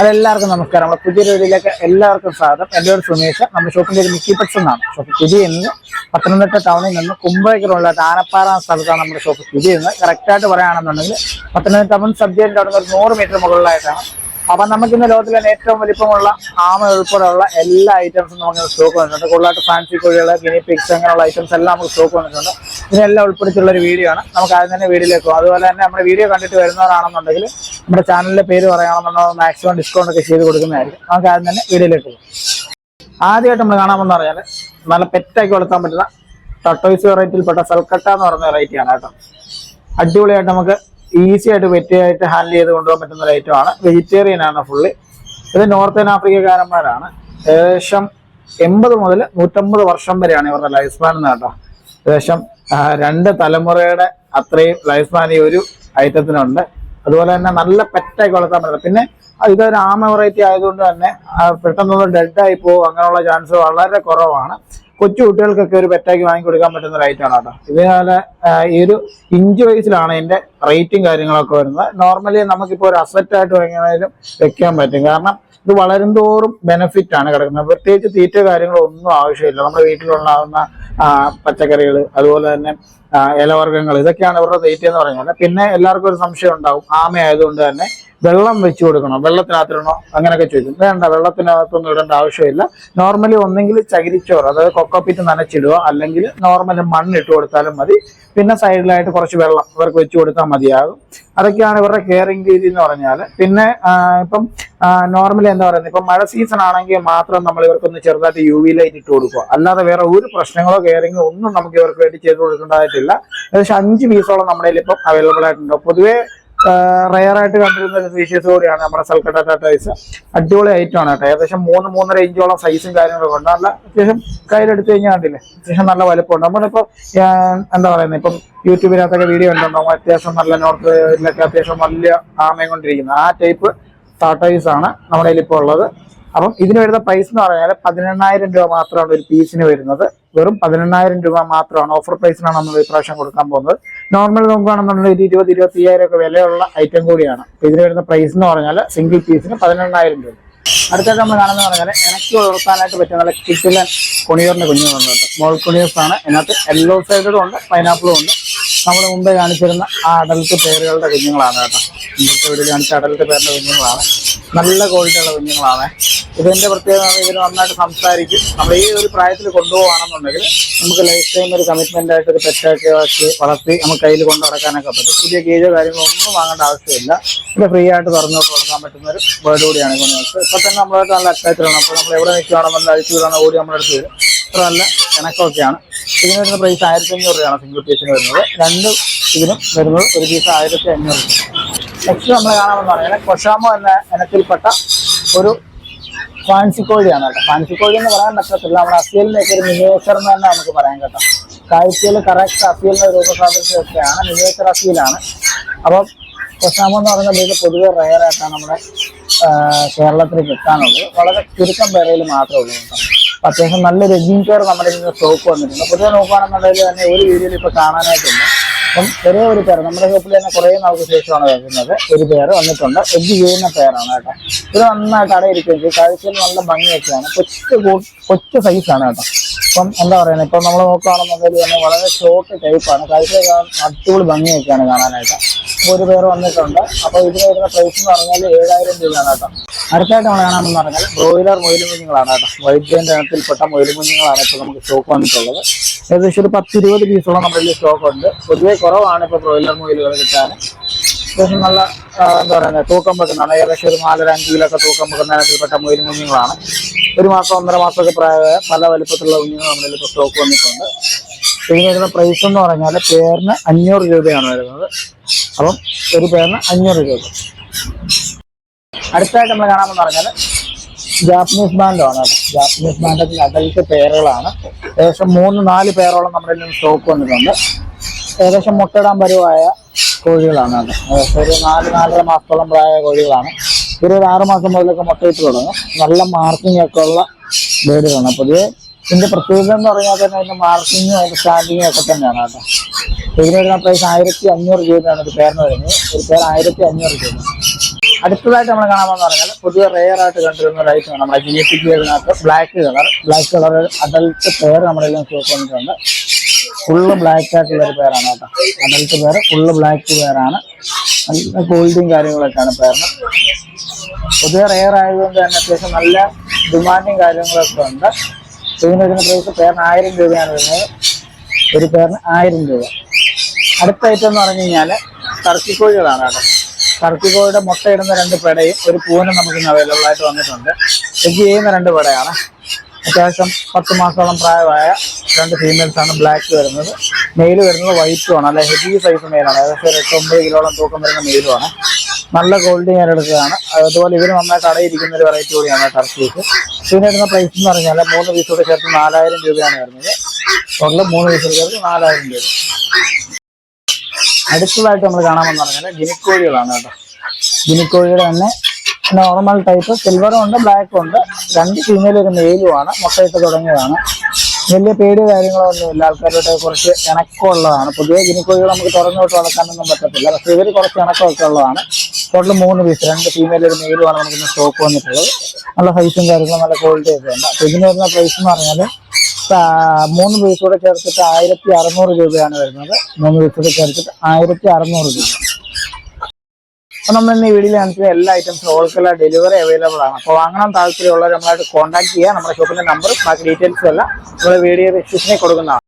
അതെല്ലാവർക്കും നമസ്കാരം. നമ്മുടെ പുതിയ വീഡിയോയിലേക്ക് എല്ലാവർക്കും സ്വാഗതം. എന്റെ ഒരു സുമേഷ്. നമ്മുടെ ഷോപ്പിന്റെ ഒരു മിക്കി പെറ്റ്സ് എന്നാണ്. ഷോപ്പ് സ്ഥിതി ചെയ്യുന്നത് പത്തനംതിട്ട ടൗണിൽ നിന്ന് കുമ്പഴക്കിലുള്ള താനപ്പാറ സ്ഥലത്താണ് നമ്മുടെ ഷോപ്പ് സ്ഥിതി ചെയ്യുന്നത്. കറക്റ്റായിട്ട് പറയുകയാണെന്നുണ്ടെങ്കിൽ പത്തനംതിട്ട ടൗൺ അവിടെ നിന്ന് ഒരു നൂറ് മീറ്റർ മുകളിലായിട്ടാണ് അപ്പൊ നമുക്ക് ഇന്ന് ലോകത്തിലെ തന്നെ ഏറ്റവും വലിപ്പമുള്ള ആമ ഉൾപ്പെടെയുള്ള എല്ലാ ഐറ്റംസും നമുക്ക് സ്റ്റോക്ക് വന്നിട്ടുണ്ട്. കൂടുതലായിട്ട് ഫാൻസി കോഴികൾ ഗിനി പിക്സ് അങ്ങനെയുള്ള ഐറ്റംസ് എല്ലാം നമുക്ക് സ്റ്റോക്ക് വന്നിട്ടുണ്ട്. ഇതിനെല്ലാം ഉൾപ്പെടുത്തിയുള്ള ഒരു വീഡിയോ ആണ്. നമുക്ക് ആദ്യം തന്നെ വീഡിയോയിലേക്ക് അതുപോലെ തന്നെ നമ്മുടെ വീഡിയോ കണ്ടിട്ട് വരുന്നവരാണെന്നുണ്ടെങ്കിൽ നമ്മുടെ ചാനലിന്റെ പേര് പറയുകയാണെന്നുണ്ടെങ്കിൽ മാക്സിമം ഡിസ്കൗണ്ട് ഒക്കെ ചെയ്ത് കൊടുക്കുന്നതായിരിക്കും. നമുക്ക് ആദ്യം തന്നെ വീഡിയോയിലേക്ക് പോകും. ആദ്യമായിട്ട് നമ്മൾ കാണാമെന്ന് പറഞ്ഞാൽ നല്ല പെറ്റാക്കി വളർത്താൻ പറ്റുന്ന ടട്ടോയ്സ് വെറൈറ്റിയിൽപ്പെട്ട സൽക്കട്ട എന്ന് പറയുന്ന വെറൈറ്റിയാണ് കേട്ടോ. അടിപൊളിയായിട്ട് നമുക്ക് ഈസി ആയിട്ട് വെറ്റിയായിട്ട് ഹാൻഡിൽ ചെയ്ത് കൊണ്ടുപോകാൻ പറ്റുന്ന ഒരു ഐറ്റം ആണ്. വെജിറ്റേറിയൻ ആണ് ഫുള്ളി ഇത് നോർത്തേൺ ആഫ്രിക്കക്കാരന്മാരാണ്. ഏകദേശം എൺപത് മുതൽ നൂറ്റമ്പത് വർഷം വരെയാണ് ഇവരുടെ ലൈഫ് സ്പാൻ എന്ന് കേട്ടോ. ഏകദേശം രണ്ട് തലമുറയുടെ അത്രയും ലൈഫ് സ്പാൻ ഈ ഒരു ഐറ്റത്തിനുണ്ട് അതുപോലെ തന്നെ നല്ല പെറ്റായി വളർത്താൻ പറ്റില്ല. പിന്നെ ഇതൊരു ആമ വെറൈറ്റി ആയതുകൊണ്ട് തന്നെ പെട്ടെന്നൊന്ന് ഡെഡ് ആയി പോകും. അങ്ങനെയുള്ള ചാൻസ് വളരെ കുറവാണ്. കൊച്ചു കുട്ടികൾക്കൊക്കെ ഒരു പെറ്റാക്കി വാങ്ങിക്കൊടുക്കാൻ പറ്റുന്ന റേറ്റ് ആണ് കേട്ടോ. ഇതേപോലെ ഈ ഒരു ഇഞ്ച് വൈസിലാണ് ഇതിന്റെ റേറ്റും കാര്യങ്ങളൊക്കെ വരുന്നത്. നോർമലി നമുക്കിപ്പോൾ ഒരു അസറ്റ് ആയിട്ട് എങ്ങനെയായാലും വെക്കാൻ പറ്റും. കാരണം ഇത് വളരും തോറും ബെനിഫിറ്റ് ആണ് കിടക്കുന്നത്. പ്രത്യേകിച്ച് തീറ്റ കാര്യങ്ങളൊന്നും ആവശ്യമില്ല. നമ്മുടെ വീട്ടിലുണ്ടാകുന്ന പച്ചക്കറികൾ അതുപോലെ തന്നെ ഇലവർഗങ്ങൾ. ഇതൊക്കെയാണ് ഇവരുടെ തീറ്റ എന്ന് പറഞ്ഞാൽ പിന്നെ എല്ലാവർക്കും ഒരു സംശയം ഉണ്ടാവും. ആമ ആയതുകൊണ്ട് തന്നെ വെള്ളം വെച്ചു കൊടുക്കണം. വെള്ളത്തിനകത്തിടണോ? അങ്ങനെയൊക്കെ ചോദിക്കും. വേണ്ട വെള്ളത്തിനകത്തൊന്നും ഇടേണ്ട ആവശ്യമില്ല. നോർമലി ഒന്നെങ്കിൽ ചകിരിച്ചോറ് അതായത് കൊക്കോപ്പിറ്റ് നനച്ചിടുക. അല്ലെങ്കിൽ നോർമലി മണ്ണിട്ട് കൊടുത്താലും മതി. പിന്നെ സൈഡിലായിട്ട് കുറച്ച് വെള്ളം ഇവർക്ക് വെച്ചു കൊടുത്താൽ മതിയാകും. അതൊക്കെയാണ് ഇവരുടെ കെയറിങ് രീതി എന്ന് പറഞ്ഞാൽ പിന്നെ ഇപ്പം നോർമലി എന്താ പറയുന്നത്? ഇപ്പം മഴ സീസൺ ആണെങ്കിൽ മാത്രം നമ്മൾ ഇവർക്കൊന്ന് ചെറുതായിട്ട് യു വി ലൈറ്റ് ഇട്ട് കൊടുക്കുക. അല്ലാതെ വേറെ ഒരു പ്രശ്നങ്ങളോ കെയറിങ്ങോ ഒന്നും നമുക്ക് ഇവർക്ക് വേണ്ടി ചെയ്ത് കൊടുക്കേണ്ടതായിട്ടില്ല. ഏകദേശം അഞ്ച് പീസോളം നമ്മുടെ ഇപ്പം അവൈലബിൾ ആയിട്ടുണ്ട്. പൊതുവേ റയർ ആയിട്ട് കണ്ടിരുന്ന ഒരു സ്പീഷീസ് കൂടിയാണ് നമ്മുടെ സൽക്കട്ട ടാറ്റൈസ് അടിപൊളി ഐറ്റം ആണ് കേട്ടോ. ഏകദേശം മൂന്ന് മൂന്നര ഇഞ്ചോളം സൈസും കാര്യങ്ങളൊക്കെ ഉണ്ട്. നല്ല അത്യാവശ്യം കയ്യിലെടുത്ത് കഴിഞ്ഞാൽ കണ്ടില്ലേ? അത്യാവശ്യം നല്ല വലുപ്പമുണ്ട്. നമ്മളിപ്പോ ആ, എന്താ പറയുന്നത് ഇപ്പം യൂട്യൂബിനകത്തൊക്കെ വീഡിയോ ഉണ്ടോ അത്യാവശ്യം നല്ല നോർത്ത് ഇതിലൊക്കെ അത്യാവശ്യം വലിയ ആമയും കൊണ്ടിരിക്കുന്നത്. ആ ടൈപ്പ് ടാറ്റൈസ് ആണ് നമ്മുടെ ഇപ്പോൾ ഉള്ളത്. അപ്പം ഇതിന് വരുന്ന പ്രൈസ് എന്ന് പറഞ്ഞാൽ പതിനെണ്ണായിരം രൂപ മാത്രമാണ് ഒരു പീസിന് വരുന്നത്. വെറും പതിനെണ്ണായിരം രൂപ മാത്രമാണ് ഓഫർ പ്രൈസിനാണ് നമ്മൾ ഈ ഇപ്രാവശ്യം കൊടുക്കാൻ പോകുന്നത്. നോർമൽ നോക്കുകയാണെന്നുണ്ടെങ്കിൽ ഒരു ഇരുപത് ഇരുപത്തി അയ്യായിരം ഒക്കെ വിലയുള്ള ഐറ്റം കൂടിയാണ്. ഇതിന് വരുന്ന പ്രൈസ് എന്ന് പറഞ്ഞാൽ സിംഗിൾ പീസിന് പതിനെണ്ണായിരം രൂപ. അടുത്തൊക്കെ നമ്മൾ കാണുന്നത് പറഞ്ഞാൽ ഇണക്കി വളർത്താനായിട്ട് പറ്റുന്ന നല്ല കിറ്റിലൻ കൊണിയൂറിന്റെ കുഞ്ഞുങ്ങളുണ്ട് സ്മോൾ കൊണിയൂർസ് ആണ്. ഇതിനകത്ത് യെല്ലോ സൈഡും ഉണ്ട് പൈനാപ്പിളും ഉണ്ട്. നമ്മൾ മുമ്പേ കാണിച്ചിരുന്ന ആ അടൽത്ത് പേരുകളുടെ കുഞ്ഞുങ്ങളാണ് കേട്ടോ. ഇന്നത്തെ വീഡിയോ കാണിച്ച അടൽത്ത് പേരിന്റെ കുഞ്ഞുങ്ങളാണ്. നല്ല ക്വാളിറ്റി ഉള്ള കുഞ്ഞുങ്ങളാണ്. ഇതിന്റെ പ്രത്യേകത ഇതിന് നന്നായിട്ട് സംസാരിക്കും. നമ്മൾ ഈ ഒരു പ്രായത്തിൽ കൊണ്ടുപോകുകയാണെന്നുണ്ടെങ്കിൽ നമുക്ക് ലൈഫ് ടൈം ഒരു കമ്മിറ്റ്മെന്റ് ആയിട്ട് ഒരു പെറ്റാക്കി വെച്ച് വളർത്തി നമുക്ക് കയ്യിൽ കൊണ്ടു നടക്കാനൊക്കെ പറ്റും. പുതിയ കീഴോ കാര്യങ്ങളോ ഒന്നും വാങ്ങേണ്ട ആവശ്യമില്ല. ഇത് ഫ്രീ ആയിട്ട് തുറന്നു കൊടുക്കാൻ പറ്റുന്ന ഒരു ബേർഡ് കൂടിയാണ് കുഞ്ഞുങ്ങൾക്ക്. ഇപ്പൊ തന്നെ നമ്മളായിട്ട് നല്ല അറ്റാച്ച് ആണ് അപ്പോൾ നമ്മൾ എവിടെ നിൽക്കുകയാണെന്നുണ്ടെങ്കിൽ അഴിച്ചു വിടാണ് ഓടി നമ്മുടെ അടുത്ത് വരും. അത്ര നല്ല ഇണക്കമൊക്കെയാണ് ഇതിന് വരുന്ന പ്രൈസ് ആയിരത്തി അഞ്ഞൂറ് രൂപയാണ് സിംഗിൾ പീസിന് വരുന്നത്. രണ്ട് ഇതിനും വരുന്നത് ഒരു പീസ് ആയിരത്തി അഞ്ഞൂറ് നെക്സ്റ്റ് നമ്മൾ കാണാമെന്ന് പറഞ്ഞാൽ കൊഷാമോ എന്ന ഇനത്തിൽപ്പെട്ട ഒരു ഫാൻസി കോഴിയാണ് കേട്ടോ. ഫാൻസി കോഴി എന്ന് പറയാൻ പറ്റത്തില്ല. നമ്മുടെ അസിയലിനൊക്കെ ഒരു മിനിയേച്ചർ എന്ന് തന്നെ നമുക്ക് പറയാൻ കേട്ടോ. കാഴ്ചയിൽ കറക്റ്റ് അഫീലിന്റെ രൂപസാദൃശ്യമൊക്കെയാണ്. മിനിയേച്ചർ അഫീലാണ് അപ്പം കൊഷാമോ എന്ന് പറയുന്ന പേര് പൊതുവെ റയറായിട്ടാണ് നമ്മുടെ കേരളത്തിൽ കിട്ടാനുള്ളത് വളരെ ചുരുക്കം പേരയിൽ മാത്രമേ ഉള്ളൂ കേട്ടോ. അത്യാവശ്യം നല്ലൊരു എജിങ് കെയർ നമ്മുടെ ഇന്ന് സ്റ്റോക്ക് വന്നിട്ടുണ്ട്. പൊതുവെ നോക്കുകയാണെന്നുണ്ടെങ്കിൽ തന്നെ ഒരു വീഡിയോയിൽ ഇപ്പൊ കാണാനായിട്ടില്ല. അപ്പം ചെറിയ ഒരു പേര് നമ്മുടെ ഷോപ്പിൽ തന്നെ കുറേ നമുക്ക് ശേഷമാണ് വരുന്നത്. ഒരു പേര് വന്നിട്ടുണ്ട്. എഗ് ചെയ്യുന്ന പേരാണ് കേട്ടോ. ഇത് നന്നായിട്ട് അടയിരിക്കും കഴിച്ചാൽ നല്ല ഭംഗിയൊക്കെയാണ്. കൊച്ചു കൊച്ചു സൈസാണ് കേട്ടോ. അപ്പം എന്താ പറയുന്നത് ഇപ്പം നമ്മൾ നോക്കുകയാണെന്നുണ്ടെങ്കിൽ തന്നെ വളരെ ഷോർട്ട് ടൈപ്പാണ് കാഴ്ച അടിപൊളി ഭംഗിയൊക്കെയാണ് കാണാനായിട്ട്. അപ്പോൾ ഒരു പേര് വന്നിട്ടുണ്ട്. അപ്പോൾ ഇതിന് വരുന്ന പ്രൈസ് എന്ന് പറഞ്ഞാൽ ഏഴായിരം രൂപയാണ് കേട്ടോ. അടുത്തായിട്ട് നമ്മൾ കാണാമെന്ന് പറഞ്ഞാൽ ബ്രോയിലർ മൊയിലുകുഞ്ഞുങ്ങളാണ് കേട്ടോ. വൈദ്യന്റെ ഇനത്തിൽപ്പെട്ട മൊയിലുകുഞ്ഞുങ്ങളാണ് ഇപ്പോൾ നമുക്ക് സ്റ്റോക്ക് വന്നിട്ടുള്ളത്. ഏകദേശം ഒരു പത്ത് ഇരുപത് പീസോളം നമ്മുടെ സ്റ്റോക്ക് ഉണ്ട്. പൊതുവേ കുറവാണ് ഇപ്പോൾ ബ്രോയിലർ മൊയിലുകൾ കിട്ടാൻ അത്യാവശ്യം നല്ല എന്താ പറയുക തൂക്കം വെക്കുന്നതാണ്. ഏകദേശം ഒരു നാലര അഞ്ച് കിലോ തൂക്കം വെക്കുന്ന ഇനത്തിൽപ്പെട്ട മൊയിലും കുഞ്ഞുങ്ങളാണ്. ഒരു മാസം ഒന്നര മാസമൊക്കെ പ്രായമായ പല വലിപ്പത്തിലുള്ള കുഞ്ഞുങ്ങൾ നമ്മുടെ ഇപ്പോൾ സ്റ്റോക്ക് വന്നിട്ടുണ്ട്. ഇതിന് വരുന്ന പ്രൈസ് എന്ന് പറഞ്ഞാൽ പേരിന് അഞ്ഞൂറ് രൂപയാണ് വരുന്നത്. അപ്പം ഒരു പേരിന് അഞ്ഞൂറ് രൂപ. അടുത്തായിട്ട് നമ്മൾ കാണാമെന്ന് പറഞ്ഞാൽ ജാപ്പനീസ് ബാൻഡാണ്. ജാപ്പനീസ് ബാൻഡത്തിൽ അഡൽട്ട് പേരുകളാണ്. ഏകദേശം മൂന്ന് നാല് പേരോളം നമ്മുടെ സ്റ്റോക്ക് വന്നിട്ടുണ്ട്. ഏകദേശം മുട്ടയിടാൻ പരുവായ കോഴികളാണ് അത്. ഒരു നാല് നാലര മാസത്തോളം പ്രായ കോഴികളാണ്. ഒരു ഒരു ആറ് മാസം മുതലൊക്കെ മുട്ടയിട്ട് തുടങ്ങും. നല്ല മാർക്കിംഗ് ഒക്കെ ഉള്ള ബേഡുകളാണ്. പൊതുവെ ഇതിന്റെ പ്രത്യേകത എന്ന് പറഞ്ഞാൽ തന്നെ അതിന്റെ മാർക്കിങ്ങും അതിന്റെ സ്റ്റാൻഡിങ്ങും ഒക്കെ തന്നെയാണ് കേട്ടോ. ഇതിന് വരുന്ന പ്രൈസ് ആയിരത്തി അഞ്ഞൂറ് രൂപയാണ് ഒരു പേരിന് വരുന്നത്. ഒരു പേര് ആയിരത്തി അഞ്ഞൂറ് രൂപ അടുത്തതായിട്ട് നമ്മൾ കാണാമെന്ന് പറഞ്ഞാൽ പൊതുവെ റെയർ ആയിട്ട് കണ്ടിരുന്ന ഒരു ഐറ്റം നമ്മുടെ G S black colour black colour adult പേര് നമ്മുടെ സ്റ്റോക്ക് വന്നിട്ടുണ്ട് ഫുള്ള് ബ്ലാക്ക് ആയിട്ടുള്ള ഒരു പേരാണ് കേട്ടോ. അഡൽട്ട് പേര് ഫുള്ള് ബ്ലാക്ക് പേരാണ് നല്ല ഗോൾഡും കാര്യങ്ങളൊക്കെയാണ് പേരിന് പൊതുവെ റെയർ ആയതുകൊണ്ട് തന്നെ അത്യാവശ്യം നല്ല ഡിമാൻഡും കാര്യങ്ങളൊക്കെ ഉണ്ട്. ഇതിന് വരുന്ന പ്രൈസ് പേരിന് ആയിരം രൂപയാണ് വരുന്നത്. ഒരു പേരിന് ആയിരം രൂപ. അടുത്ത ഐറ്റം എന്ന് പറഞ്ഞു കഴിഞ്ഞാൽ ടർക്കിക്കോഴികളാണ് കേട്ടോ. ടർക്കിക്കോഴിയുടെ മുട്ടയിടുന്ന രണ്ട് പെടയും ഒരു പൂനും നമുക്ക് ഇന്ന് അവൈലബിൾ ആയിട്ട് വന്നിട്ടുണ്ട്. എഗ് ചെയ്യുന്ന രണ്ട് പെടയാണ്. അത്യാവശ്യം പത്ത് മാസത്തോളം പ്രായമായ രണ്ട് ഫീമെയിൽസ് ആണ് ബ്ലാക്ക് വരുന്നത്. മെയിൽ വരുന്നത് വൈറ്റും ആണ്. അല്ല ഹെവി സൈസ് മെയിലാണ് ഏകദേശം ഒരു എട്ടൊമ്പത് കിലോളം തൂക്കം വരുന്ന മെയിലുമാണ് നല്ല ക്വാളിറ്റി ഞാൻ എടുക്കുകയാണ് അതുപോലെ ഇവർ നന്നായിട്ട് അടയിരിക്കുന്ന ഒരു വെറൈറ്റി കൂടിയാണ് ടർക്കീസ് ഇതിനിടുന്ന പ്രൈസ് എന്ന് പറഞ്ഞാൽ മൂന്ന് പീസോട് ചേർത്ത് നാലായിരം രൂപയാണ് വരുന്നത്. ടോട്ടൽ മൂന്ന് പീസോട് ചേർത്ത് നാലായിരം രൂപ. അടുത്തതായിട്ട് നമ്മൾ കാണാമെന്ന് പറഞ്ഞാൽ ഗിനിക്കോഴികളാണ് കേട്ടോ. ഗിനിക്കോഴിയുടെ തന്നെ നോർമൽ ടൈപ്പ് സിൽവറും ഉണ്ട് ബ്ലാക്കും ഉണ്ട്. രണ്ട് ഫീമെയിൽ ഒരു മെയിലുമാണ് മുട്ടയിട്ട് തുടങ്ങിയതാണ്. വലിയ പേടി കാര്യങ്ങളോ ഒന്നുമില്ല ആൾക്കാരുടെ കുറച്ച് ഇണക്കമുള്ളതാണ്. പുതിയ ഗിനിക്കോഴികൾ നമുക്ക് തുറന്നോട്ട് വളർത്താനൊന്നും പറ്റത്തില്ല. പക്ഷേ ഇവർ കുറച്ച് ഇണക്കമൊക്കെ ഉള്ളതാണ്. ടോട്ടൽ മൂന്ന് പീസ് രണ്ട് ഫീമെയിൽ ഒരു മെയിലുമാണ് നമുക്ക് ഇന്ന് സ്റ്റോക്ക് വന്നിട്ടുള്ളത്. നല്ല സൈസും കാര്യങ്ങളും നല്ല ക്വാളിറ്റി ഒക്കെ ഉണ്ട്. അപ്പോൾ ഇതിന് വരുന്ന പ്രൈസ് എന്ന് പറഞ്ഞാൽ മൂന്ന് പീസ് കൂടെ ചേർത്തിട്ട് ആയിരത്തി അറുന്നൂറ് രൂപയാണ് വരുന്നത്. മൂന്ന് പീസ് കൂടെ ചേർത്തിട്ട് ആയിരത്തി അറുന്നൂറ് രൂപ. അപ്പൊ നമ്മൾ ഇന്ന് ഈ വീഡിയോയിൽ കാണിച്ച എല്ലാ ഐറ്റംസും ഹോൾസെയിൽ ഡെലിവറി അവൈലബിൾ ആണ്. അപ്പോൾ വാങ്ങണം താല്പര്യമുള്ളവർ നമ്മളായിട്ട് കോൺടാക്ട് ചെയ്യുക നമ്മുടെ ഷോപ്പിന്റെ നമ്പർ ബാക്കി ഡീറ്റെയിൽസ് എല്ലാം നമ്മുടെ വീഡിയോ ഡിസ്ക്രിപ്ഷനിൽ കൊടുക്കുന്നതാണ്.